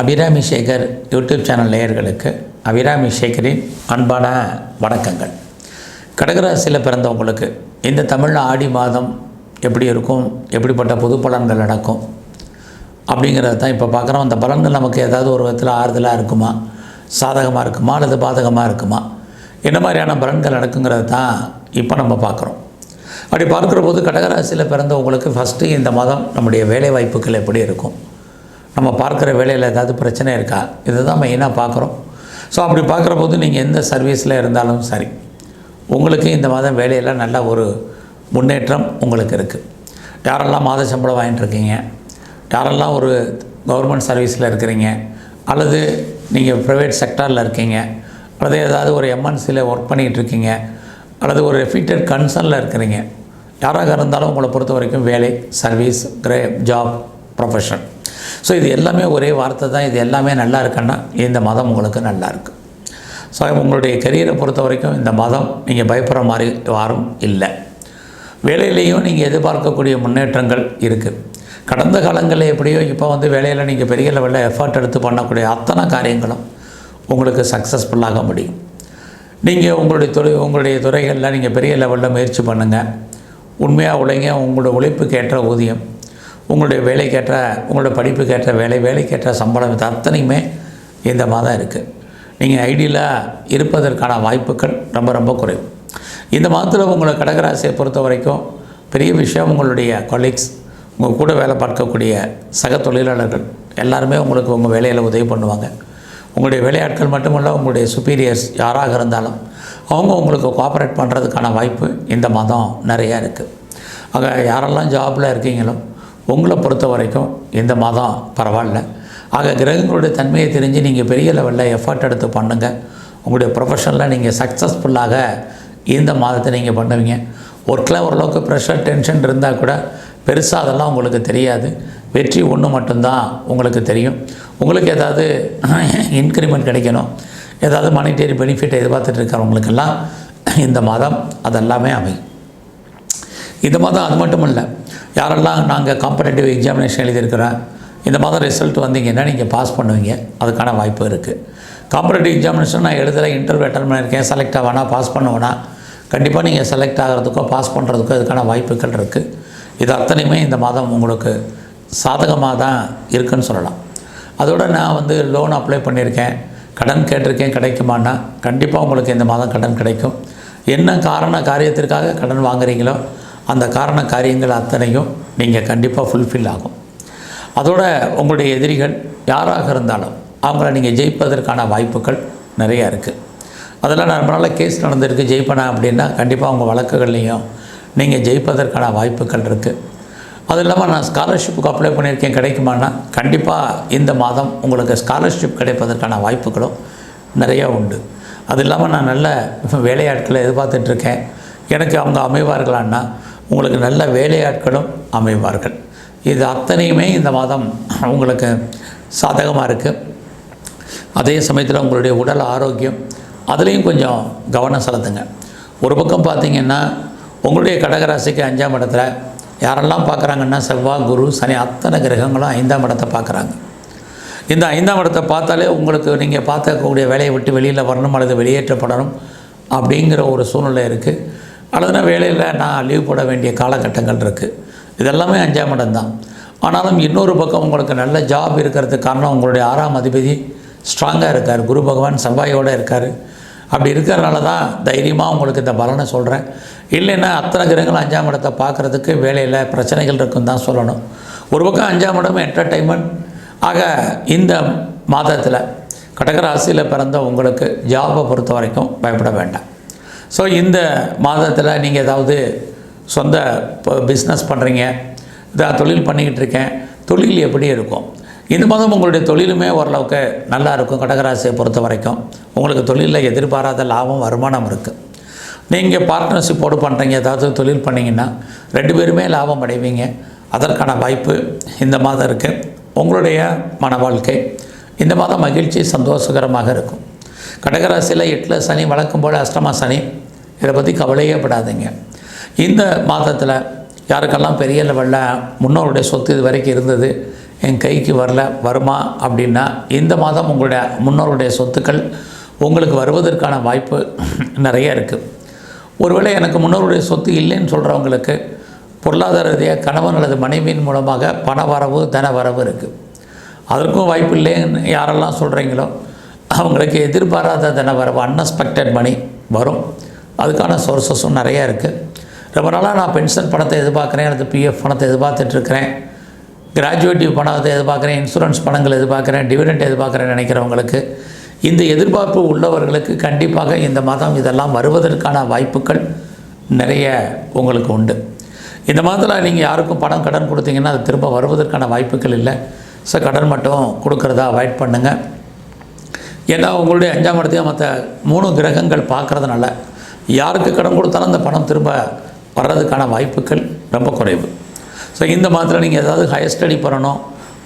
Abirami Sekar YouTube channel நேயர்களுக்கு அபிராமி சேகரின் அன்பான வணக்கங்கள். கடகராசியில் பிறந்தவங்களுக்கு இந்த தமிழ் ஆடி மாதம் எப்படி இருக்கும்? எப்படிப்பட்ட பொது பலன்கள் நடக்கும்? அப்படிங்கிறத தான் இப்போ பார்க்குறோம். அந்த பலன்கள் நமக்கு ஏதாவது ஒரு விதத்தில் ஆறுதலாக இருக்குமா? சாதகமாக இருக்குமா? அல்லது பாதகமாக இருக்குமா? என்ன மாதிரியான பலன்கள் நடக்குங்கிறத தான் இப்போ நம்ம பார்க்குறோம். அப்படி பார்க்குற போது கடகராசியில் பிறந்தவங்களுக்கு ஃபஸ்ட்டு இந்த மாதம் நம்முடைய வேலை வாய்ப்புகள் எப்படி இருக்கும்? நம்ம பார்க்குற வேலையில் ஏதாவது பிரச்சனை இருக்கா? இதை தான் மெயினாக பார்க்குறோம். ஸோ அப்படி பார்க்குற போது நீங்கள் எந்த சர்வீஸில் இருந்தாலும் சரி உங்களுக்கு இந்த மாதம் வேலையில் நல்ல ஒரு முன்னேற்றம் உங்களுக்கு இருக்குது யாரெல்லாம் மாத சம்பளம் வாங்கிட்டுருக்கீங்க யாரெல்லாம் ஒரு கவர்மெண்ட் சர்வீஸில் இருக்கிறீங்க? அல்லது நீங்கள் ப்ரைவேட் செக்டாரில் இருக்கீங்க? அல்லது ஏதாவது ஒரு எம்என்சியில் ஒர்க் பண்ணிகிட்டு இருக்கீங்க? அல்லது ஒரு ரெஃபிட்டட் கன்சர்னில் இருக்கிறீங்க? யாராக இருந்தாலும் உங்களை பொறுத்த வரைக்கும் வேலை சர்வீஸ் கிரே ஜாப் ப்ரொஃபஷன் ஸோ இது எல்லாமே ஒரே வார்த்தை தான். இது எல்லாமே நல்லா இருக்குன்னா இந்த மதம் உங்களுக்கு நல்லா இருக்குது ஸோ உங்களுடைய கரியரை பொறுத்த வரைக்கும் இந்த மதம் நீங்கள் பயப்படுற மாதிரி வாரம் இல்லை. வேலையிலையும் நீங்கள் எதிர்பார்க்கக்கூடிய முன்னேற்றங்கள் இருக்குது கடந்த காலங்களில் எப்படியோ இப்போ வந்து வேலையில் நீங்கள் பெரிய லெவலில் எஃபர்ட் எடுத்து பண்ணக்கூடிய அத்தனை காரியங்களும் உங்களுக்கு சக்ஸஸ்ஃபுல்லாக முடியும். நீங்கள் உங்களுடைய துறை உங்களுடைய துறைகளில் நீங்கள் பெரிய லெவலில் முயற்சி பண்ணுங்கள் உண்மையாக உழைங்க உங்களோட உழைப்புக்கேற்ற ஊதியம். உங்களுடைய வேலைக்கேற்ற உங்களுடைய படிப்புக்கேற்ற வேலை வேலைக்கேற்ற சம்பளம் இது அத்தனையுமே இந்த மாதம் இருக்குது நீங்கள் ஐடியலாக இருப்பதற்கான வாய்ப்புகள் ரொம்ப ரொம்ப குறைவு. இந்த மாதத்தில் உங்களை கடகராசியை பொறுத்த வரைக்கும் பெரிய விஷயம் உங்களுடைய கொலீக்ஸ் உங்கள் கூட வேலை பார்க்கக்கூடிய சக தொழிலாளர்கள் எல்லாருமே உங்களுக்கு உங்கள் வேலையில் உதவி பண்ணுவாங்க. உங்களுடைய வேலையாட்கள் மட்டுமல்ல உங்களுடைய சுப்பீரியர்ஸ் யாராக இருந்தாலும் அவங்க உங்களுக்கு கோஆப்ரேட் பண்ணுறதுக்கான வாய்ப்பு இந்த மாதம் நிறையா இருக்குது ஆக யாரெல்லாம் ஜாபில் இருக்கீங்களோ உங்களை பொறுத்த வரைக்கும் இந்த மாதம் பரவாயில்ல. ஆக கிரகங்களுடைய தன்மையை தெரிஞ்சு நீங்கள் பெரிய லெவலில் எஃபர்ட் எடுத்து பண்ணுங்கள் உங்களுடைய ப்ரொஃபஷனில் நீங்கள் சக்ஸஸ்ஃபுல்லாக இந்த மாதத்தை நீங்கள் பண்ணுவீங்க. ஒர்க்கில் ஓரளவுக்கு ப்ரெஷர் டென்ஷன் இருந்தால் கூட பெருசாக அதெல்லாம் உங்களுக்கு தெரியாது. வெற்றி ஒன்று மட்டும்தான் உங்களுக்கு தெரியும். உங்களுக்கு ஏதாவது இன்க்ரிமெண்ட் கிடைக்கணும். ஏதாவது மானிட்டரி பெனிஃபிட் எதிர்பார்த்துட்டு இருக்கிறவங்களுக்கெல்லாம் இந்த மாதம் அதெல்லாமே அமையும். இந்த மாதம் அது மட்டும் இல்லை யாரெல்லாம் நாங்கள் காம்படேட்டிவ் எக்ஸாமினேஷன் எழுதியிருக்கிறோம் இந்த மாதம் ரிசல்ட் வந்தீங்கன்னா நீங்கள் பாஸ் பண்ணுவீங்க அதுக்கான வாய்ப்பு இருக்குது காம்படேட்டிவ் எக்ஸாமினேஷன் நான் எழுதலை இன்டர்வியூ அட்டன் பண்ணியிருக்கேன் செலக்ட் ஆவேனா பாஸ் பண்ணுவேனா கண்டிப்பாக நீங்கள் செலக்ட் ஆகிறதுக்கோ பாஸ் பண்ணுறதுக்கோ இதுக்கான வாய்ப்புகள் இருக்குது இது அத்தனையுமே இந்த மாதம் உங்களுக்கு சாதகமாக தான் இருக்குன்னு சொல்லலாம். அதோட நான் வந்து லோன் அப்ளை பண்ணியிருக்கேன் கடன் கேட்டிருக்கேன் கிடைக்குமான்னா கண்டிப்பாக உங்களுக்கு இந்த மாதம் கடன் கிடைக்கும். என்ன காரண காரியத்திற்காக கடன் வாங்குறீங்களோ அந்த காரண காரியங்கள் அத்தனையும் நீங்கள் கண்டிப்பாக ஃபுல்ஃபில் ஆகும். அதோட உங்களுடைய எதிரிகள் யாராக இருந்தாலும் அவங்கள நீங்கள் ஜெயிப்பதற்கான வாய்ப்புகள் நிறையா இருக்குது அதெல்லாம் நான் நாள் கேஸ் நடந்திருக்கு. ஜெயிப்பனா அப்படின்னா கண்டிப்பாக உங்கள் வழக்குகள்லையும் நீங்கள் ஜெயிப்பதற்கான வாய்ப்புகள் இருக்குது அது இல்லாமல் நான் ஸ்காலர்ஷிப்புக்கு அப்ளை பண்ணியிருக்கேன். கிடைக்குமானா கண்டிப்பாக இந்த மாதம் உங்களுக்கு ஸ்காலர்ஷிப் கிடைப்பதற்கான வாய்ப்புகளும் நிறையா உண்டு. அது இல்லாமல் நான் நல்ல வேலையாட்களை எதிர்பார்த்துட்ருக்கேன் எனக்கு அவங்க அமைவார்களான்னா உங்களுக்கு நல்ல வேலையாட்களும் அமைவார்கள். இது அத்தனையுமே இந்த மாதம் உங்களுக்கு சாதகமாக இருக்குது அதே சமயத்தில் உங்களுடைய உடல் ஆரோக்கியம் அதுலேயும் கொஞ்சம் கவனம் செலுத்துங்க. ஒரு பக்கம் பார்த்தீங்கன்னா உங்களுடைய கடகராசிக்கு அஞ்சாம் இடத்துல யாரெல்லாம் பார்க்குறாங்கன்னா செவ்வாய் குரு சனி அத்தனை கிரகங்களும் ஐந்தாம் இடத்தை பார்க்குறாங்க இந்த ஐந்தாம் இடத்தை பார்த்தாலே உங்களுக்கு நீங்கள் பார்த்துக்கக்கூடிய வேலையை விட்டு வெளியில் வரணும் அல்லது வெளியேற்றப்படணும் அப்படிங்கிற ஒரு சூழ்நிலை இருக்குது அல்லதுனா வேலையில் நான் லீவ் போட வேண்டிய காலகட்டங்கள் இருக்குது இதெல்லாமே அஞ்சாம் இடம் தான். ஆனாலும் இன்னொரு பக்கம் உங்களுக்கு நல்ல ஜாப் இருக்கிறதுக்கு காரணம் உங்களுடைய ஆறாம் அதிபதி ஸ்ட்ராங்காக இருக்கார். குரு பகவான் செவ்வாயோடு இருக்கார். அப்படி இருக்கிறனால தான் தைரியமாக உங்களுக்கு இந்த பலனை சொல்கிறேன் இல்லைன்னா அத்தனை கிரகங்கள் அஞ்சாம் இடத்தை பார்க்குறதுக்கு வேலையில் பிரச்சனைகள் இருக்குன்னு தான் சொல்லணும். ஒரு பக்கம் அஞ்சாம் இடம் என்டர்டைன்மெண்ட் ஆக இந்த மாதத்தில் கடகராசியில் பிறந்த உங்களுக்கு ஜாபை பொறுத்த வரைக்கும் பயப்பட வேண்டாம். ஸோ இந்த மாதத்தில் நீங்கள் ஏதாவது சொந்த பிஸ்னஸ் பண்ணுறீங்க இதாக தொழில் பண்ணிக்கிட்டு இருக்கேன் தொழில் எப்படி இருக்கும்? இந்த மாதம் உங்களுடைய தொழிலுமே ஓரளவுக்கு நல்லா இருக்கும் கடகராசியை பொறுத்த வரைக்கும். உங்களுக்கு தொழிலில் எதிர்பாராத லாபம் வருமானம் இருக்குது நீங்கள் பார்ட்னர்ஷிப்போடு பண்ணுறீங்க ஏதாவது தொழில் பண்ணிங்கன்னா ரெண்டு பேருமே லாபம் அடைவீங்க. அதற்கான வாய்ப்பு இந்த மாதம் இருக்குது உங்களுடைய மன வாழ்க்கை இந்த மாதம் மகிழ்ச்சி சந்தோஷகரமாக இருக்கும். கடகராசியில் எட்டில் சனி வழக்கம் போல் அஷ்டமா சனி. இதை பற்றி கவலையே படாதீங்க. இந்த மாதத்தில் யாருக்கெல்லாம் பெரிய லெவலில் முன்னோருடைய சொத்து இது வரைக்கும் இருந்தது என் கைக்கு வரல வருமா அப்படின்னா இந்த மாதம் உங்களுடைய முன்னோருடைய சொத்துக்கள் உங்களுக்கு வருவதற்கான வாய்ப்பு நிறைய இருக்குது ஒருவேளை எனக்கு முன்னோருடைய சொத்து இல்லைன்னு சொல்கிறவங்களுக்கு பொருளாதார ரீதியாக கணவன் அல்லது மனைவியின் மூலமாக பண வரவு தன வரவு இருக்குது அதற்கும் வாய்ப்பு இல்லைன்னு யாரெல்லாம் சொல்கிறீங்களோ அவங்களுக்கு எதிர்பாராத தன வரவு அன்எக்ஸ்பெக்டட் மணி வரும். அதுக்கான சோர்சஸும் நிறையா இருக்குது ரொம்ப நாளாக நான் பென்ஷன் பணத்தை எதிர்பார்க்குறேன் அல்லது பிஎஃப் பணத்தை எதிர்பார்த்துட்ருக்கிறேன் கிராஜுவேட்டிவ் பணத்தை எதிர்பார்க்குறேன் இன்சூரன்ஸ் பணங்கள் எதிர்பார்க்குறேன் டிவிடெண்ட் எதிர்பார்க்குறேன் நினைக்கிறவங்களுக்கு இந்த எதிர்பார்ப்பு உள்ளவர்களுக்கு கண்டிப்பாக இந்த மாதம் இதெல்லாம் வருவதற்கான வாய்ப்புகள் நிறைய உங்களுக்கு உண்டு. இந்த மாதத்தில் நீங்கள் யாருக்கும் பணம் கடன் கொடுத்தீங்கன்னா அது திரும்ப வருவதற்கான வாய்ப்புகள் இல்லை. ஸோ கடன் மட்டும் கொடுக்குறதா அவாய்ட் பண்ணுங்கள் ஏன்னா உங்களுடைய அஞ்சாம் இடத்தையும் மற்ற மூணு கிரகங்கள் பார்க்குறதுனால யாருக்கு கடன் கொடுத்தாலும் அந்த பணம் திரும்ப வர்றதுக்கான வாய்ப்புகள் ரொம்ப குறைவு. ஸோ இந்த மாதத்தில் நீங்கள் ஏதாவது ஹையர் ஸ்டடி பண்ணணும்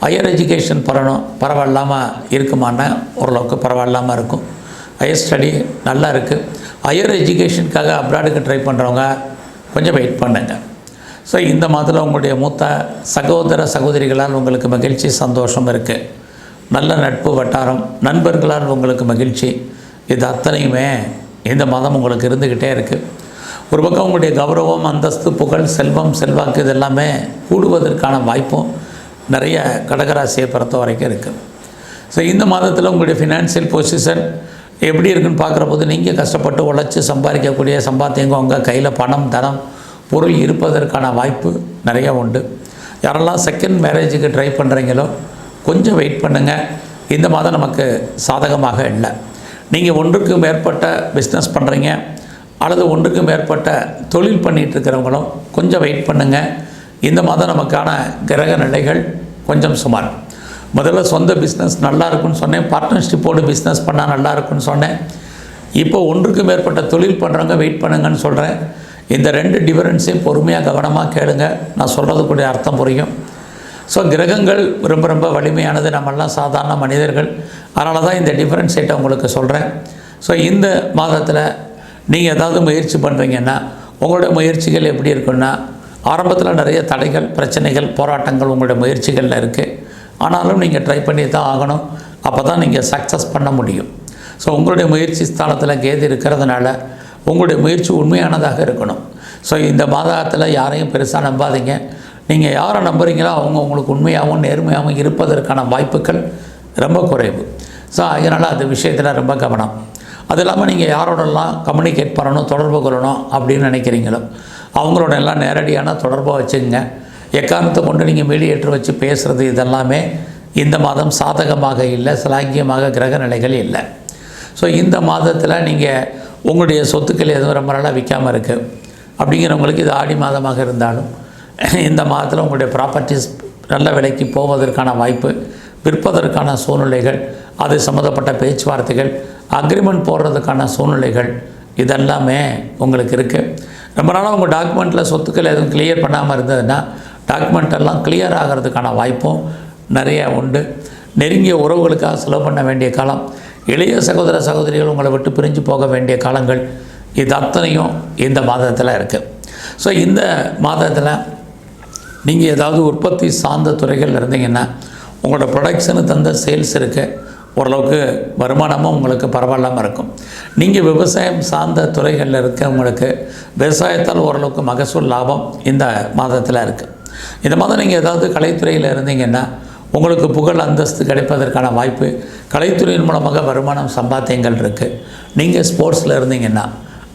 ஹையர் எஜுகேஷன் பண்ணணும் பரவாயில்லாமல் இருக்குமான்னா ஓரளவுக்கு பரவாயில்லாமல் இருக்கும். ஹையர் ஸ்டடி நல்லா இருக்குது ஹையர் எஜுகேஷனுக்காக அப்ராடுக்கு ட்ரை பண்ணுறவங்க கொஞ்சம் வெயிட் பண்ணுங்க. ஸோ இந்த மாதத்தில் உங்களுடைய மூத்த சகோதர சகோதரிகளால் உங்களுக்கு மகிழ்ச்சி சந்தோஷம் இருக்குது நல்ல நட்பு வட்டாரம் நண்பர்களால் உங்களுக்கு மகிழ்ச்சி. இது அத்தனையுமே இந்த மாதம் உங்களுக்கு இருந்துக்கிட்டே இருக்குது ஒரு பக்கம் உங்களுடைய கௌரவம் அந்தஸ்து புகழ் செல்வம் செல்வாக்கு இது எல்லாமே கூடுவதற்கான வாய்ப்பும் நிறைய கடகராசியை பொறுத்த வரைக்கும் இருக்குது ஸோ இந்த மாதத்தில் உங்களுடைய ஃபினான்ஷியல் பொசிஷன் எப்படி இருக்குன்னு பார்க்குற போது நீங்கள் கஷ்டப்பட்டு உழைச்சி சம்பாதிக்கக்கூடிய சம்பாத்தியங்க உங்கள் கையில் பணம் தனம் பொருள் இருப்பதற்கான வாய்ப்பு நிறைய உண்டு. யாரெல்லாம் செகண்ட் மேரேஜுக்கு ட்ரை பண்ணுறீங்களோ கொஞ்சம் வெயிட் பண்ணுங்கள் இந்த மாதம் நமக்கு சாதகமாக இல்லை. நீங்கள் ஒன்றுக்கு மேற்பட்ட பிஸ்னஸ் பண்ணுறீங்க அல்லது ஒன்றுக்கு மேற்பட்ட தொழில் பண்ணிகிட்ருக்கிறவங்களும் கொஞ்சம் வெயிட் பண்ணுங்கள் இந்த மாதம் நமக்கான கிரக நிலைகள் கொஞ்சம் சுமார். முதல்ல சொந்த பிஸ்னஸ் நல்லா இருக்குன்னு சொன்னேன். பார்ட்னர்ஷிப்போடு பிஸ்னஸ் பண்ணால் நல்லா இருக்குன்னு சொன்னேன். இப்போ ஒன்றுக்கு மேற்பட்ட தொழில் பண்ணுறவங்க வெயிட் பண்ணுங்கன்னு சொல்கிறேன் இந்த ரெண்டு டிஃபரன்ஸையும் பொறுமையாக கவனமாக கேளுங்க. நான் சொல்கிறதுக்குடைய அர்த்தம் புரியும். ஸோ கிரகங்கள் ரொம்ப ரொம்ப வலிமையானது நம்மெல்லாம் சாதாரண மனிதர்கள். அதனால தான் இந்த டிஃப்ரென்ஷியேட்டை உங்களுக்கு சொல்கிறேன் ஸோ இந்த மாதத்தில் நீங்கள் ஏதாவது முயற்சி பண்ணுறீங்கன்னா உங்களுடைய முயற்சிகள் எப்படி இருக்குன்னா ஆரம்பத்தில் நிறைய தடைகள் பிரச்சனைகள் போராட்டங்கள் உங்களுடைய முயற்சிகளில் இருக்குது ஆனாலும் நீங்கள் ட்ரை பண்ணி தான் ஆகணும். அப்போ தான் நீங்கள் சக்ஸஸ் பண்ண முடியும். ஸோ உங்களுடைய முயற்சி ஸ்தானத்தில் கேது இருக்கிறதுனால உங்களுடைய முயற்சி உண்மையானதாக இருக்கணும். ஸோ இந்த மாதத்தில் யாரையும் பெருசாக நம்பாதீங்க. நீங்கள் யாரை நம்புகிறீங்களோ அவங்க உங்களுக்கு உண்மையாகவும் நேர்மையாகவும் இருப்பதற்கான வாய்ப்புகள் ரொம்ப குறைவு. ஸோ அதனால் அது விஷயத்தில் ரொம்ப கவனம். அது இல்லாமல் நீங்கள் யாரோடலாம் கம்யூனிகேட் பண்ணணும் தொடர்பு கொள்ளணும் அப்படின்னு நினைக்கிறீங்களோ அவங்களோட எல்லாம் நேரடியான தொடர்பை வச்சுங்க. எக்காரணத்தை கொண்டு நீங்கள் மீடியேட்டர் வச்சு பேசுகிறது இதெல்லாமே இந்த மாதம் சாதகமாக இல்லை சிலாங்கியமாக கிரக நிலைகள் இல்லை. ஸோ இந்த மாதத்தில் நீங்கள் உங்களுடைய சொத்துக்கள் எதுவும் ரொம்ப நாளாக விற்காமல் இருக்குது அப்படிங்கிறவங்களுக்கு இது ஆடி மாதமாக இருந்தாலும் இந்த மாதத்தில் உங்களுடைய ப்ராப்பர்ட்டிஸ் நல்ல விலைக்கு போவதற்கான வாய்ப்பு விற்பதற்கான சூழ்நிலைகள் அது சம்மந்தப்பட்ட பேச்சுவார்த்தைகள் அக்ரிமெண்ட் போடுறதுக்கான சூழ்நிலைகள் இதெல்லாமே உங்களுக்கு இருக்குது ரொம்ப நாளாக உங்கள் டாக்குமெண்ட்டில் சொத்துக்கள் எதுவும் கிளியர் பண்ணாமல் இருந்ததுன்னா டாக்குமெண்ட் எல்லாம் கிளியர் ஆகிறதுக்கான வாய்ப்பும் நிறைய உண்டு. நெருங்கிய உறவுகளுக்காக செலவு பண்ண வேண்டிய காலம் இளைய சகோதர சகோதரிகள் உங்களை விட்டு பிரிஞ்சு போக வேண்டிய காலங்கள் இது அத்தனையும் இந்த மாதத்தில் இருக்குது ஸோ இந்த மாதத்தில் நீங்கள் ஏதாவது உற்பத்தி சார்ந்த துறைகள் இருந்தீங்கன்னா உங்களோட ப்ரொடக்ஷனு தந்த சேல்ஸ் இருக்குது ஓரளவுக்கு வருமானமும் உங்களுக்கு பரவாயில்லாமல் இருக்கும். நீங்கள் விவசாயம் சார்ந்த துறைகளில் இருக்கவங்களுக்கு விவசாயத்தால் ஓரளவுக்கு மகசூல் லாபம் இந்த மாதத்தில் இருக்குது இந்த மாதம் நீங்கள் ஏதாவது கலைத்துறையில் இருந்தீங்கன்னா உங்களுக்கு புகழ் அந்தஸ்து கிடைப்பதற்கான வாய்ப்பு கலைத்துறையின் மூலமாக வருமானம் சம்பாத்தியங்கள் இருக்குது நீங்கள் ஸ்போர்ட்ஸில் இருந்தீங்கன்னா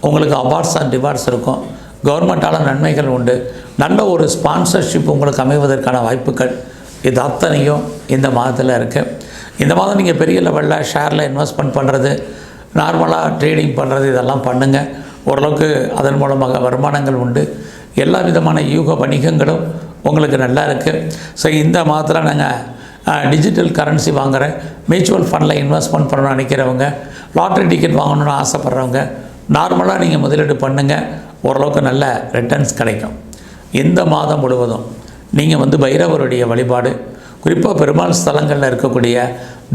உங்களுக்கு அவார்ட்ஸ் அண்ட் ரிவார்ட்ஸ் இருக்கும். கவர்மெண்ட்டால் நன்மைகள் உண்டு. நல்ல ஒரு ஸ்பான்சர்ஷிப் உங்களுக்கு அமைவதற்கான வாய்ப்புகள் இது அத்தனையும் இந்த மாதத்தில் இருக்குது இந்த மாதம் நீங்கள் பெரிய லெவலில் ஷேரில் இன்வெஸ்ட்மெண்ட் பண்ணுறது நார்மலாக ட்ரேடிங் பண்ணுறது இதெல்லாம் பண்ணுங்கள் ஓரளவுக்கு அதன் மூலமாக வருமானங்கள் உண்டு. எல்லா விதமான யூக வணிகங்களும் உங்களுக்கு நல்லா இருக்குது ஸோ இந்த மாதத்தில் நாங்கள் டிஜிட்டல் கரன்சி வாங்குகிறேன் மியூச்சுவல் ஃபண்டில் இன்வெஸ்ட்மெண்ட் பண்ணணும்னு நினைக்கிறவங்க லாட்ரி டிக்கெட் வாங்கணும்னு ஆசைப்பட்றவங்க நார்மலாக நீங்கள் முதலீடு பண்ணுங்கள் ஓரளவுக்கு நல்ல ரிட்டர்ன்ஸ் கிடைக்கும். இந்த மாதம் முழுவதும் நீங்கள் வந்து பைரவருடைய வழிபாடு குறிப்பாக பெருமாள் ஸ்தலங்களில் இருக்கக்கூடிய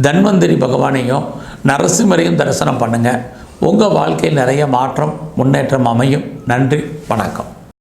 தன்வந்திரி பகவானையும் நரசிம்மரையும் தரிசனம் பண்ணுங்கள் உங்கள் வாழ்க்கையில் நிறைய மாற்றம் முன்னேற்றம் அமையும். நன்றி வணக்கம்.